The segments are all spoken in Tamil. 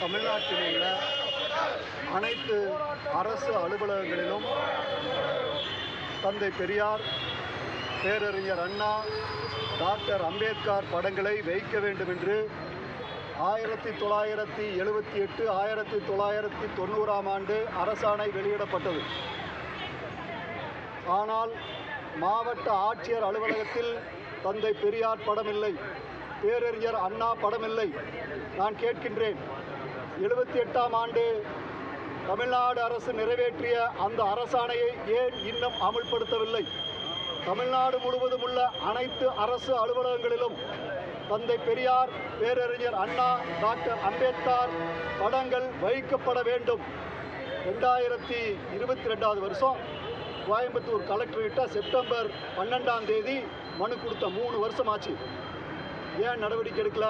தமிழ்நாட்டில் உள்ள அனைத்து அரசு அலுவலகங்களிலும் தந்தை பெரியார் பேரறிஞர் அண்ணா டாக்டர் அம்பேத்கர் படங்களை வைக்க வேண்டும் என்று ஆயிரத்தி தொள்ளாயிரத்தி எழுபத்தி எட்டு ஆயிரத்தி தொள்ளாயிரத்தி தொண்ணூறாம் ஆண்டு அரசாணை வெளியிடப்பட்டது. ஆனால் மாவட்ட ஆட்சியர் அலுவலகத்தில் தந்தை பெரியார் படமில்லை பேரறிஞர் அண்ணா படமில்லை. நான் கேட்கின்றேன் எழுபத்தி எட்டாம் ஆண்டு தமிழ்நாடு அரசு நிறைவேற்றிய அந்த அரசாணையை ஏன் இன்னும் அமுல்படுத்தவில்லை? தமிழ்நாடு முழுவதும் உள்ள அனைத்து அரசு அலுவலகங்களிலும் தந்தை பெரியார் பேரறிஞர் அண்ணா டாக்டர் அம்பேத்கர் படங்கள் வைக்கப்பட வேண்டும். ரெண்டாயிரத்தி இருபத்தி ரெண்டாவது வருஷம் கோயம்புத்தூர் கலெக்டர்கிட்ட செப்டம்பர் பன்னெண்டாம் தேதி மனு கொடுத்த மூணு வருஷம் ஆச்சு ஏன் நடவடிக்கை எடுக்கல?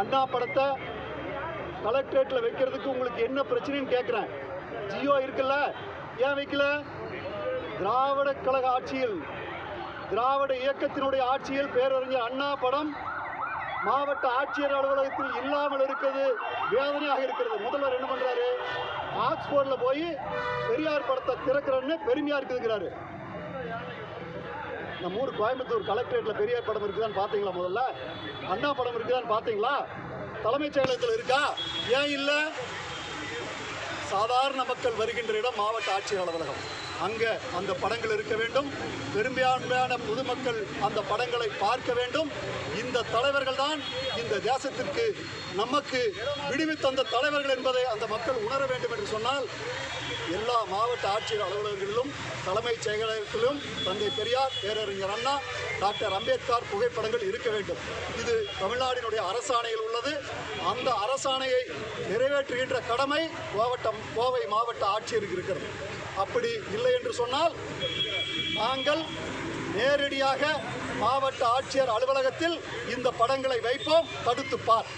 அண்ணா படத்தை கலெக்டரேட்டில் வைக்கிறதுக்கு உங்களுக்கு என்ன பிரச்சனைன்னு கேட்குறேன் ஜியோ இருக்குல்ல? ஏன் வைக்கல? திராவிட கழக ஆட்சியில் திராவிட இயக்கத்தினுடைய ஆட்சியில் பேரறிஞர் அண்ணா படம் மாவட்ட ஆட்சியர் அலுவலகத்தில் இல்லாமல் இருக்கிறது வேதனையாக இருக்கிறது. முதல்வர் என்ன பண்ணுறாரு ஆக்ஸ்போர்டில் போய் பெரியார் படத்தை திறக்கிறேன்னு பெருமையாக இருக்குதுங்கிறாரு. நம்ம ஊர் கோயம்புத்தூர் கலெக்டரேட்டில் பெரியார் படம் இருக்குதான்னு பார்த்தீங்களா முதல்ல? அண்ணா படம் இருக்குதான்னு பார்த்தீங்களா? தலைமைச் செயலகத்தில் இருக்கா? ஏன் இல்லை? சாதாரண மக்கள் வருகின்ற இடம் மாவட்ட ஆட்சியர் அலுவலகம். அங்கே அந்த படங்கள் இருக்க வேண்டும். பெரும்பான்மையான பொதுமக்கள் அந்த படங்களை பார்க்க வேண்டும். இந்த தலைவர்கள் தான் இந்த தேசத்திற்கு நமக்கு விடுவித்தந்த தலைவர்கள் என்பதை அந்த மக்கள் உணர வேண்டும் என்று சொன்னால் எல்லா மாவட்ட ஆட்சியர் அலுவலகங்களிலும் தலைமைச் செயலகத்திலும் தந்தை பெரியார் பேரறிஞர் அண்ணா டாக்டர் அம்பேத்கர் புகைப்படங்கள் இருக்க வேண்டும். இது தமிழ்நாடினுடைய அரசாணையில் உள்ளது. அந்த அரசாணையை நிறைவேற்றுகின்ற கடமை மாவட்டம் கோவை மாவட்ட ஆட்சியருக்கு இருக்கிறது. அப்படி இல்லை என்று சொன்னால் நாங்கள் நேரடியாக மாவட்ட ஆட்சியர் அலுவலகத்தில் இந்த படங்களை வைப்போம். தடுத்துப்பார்.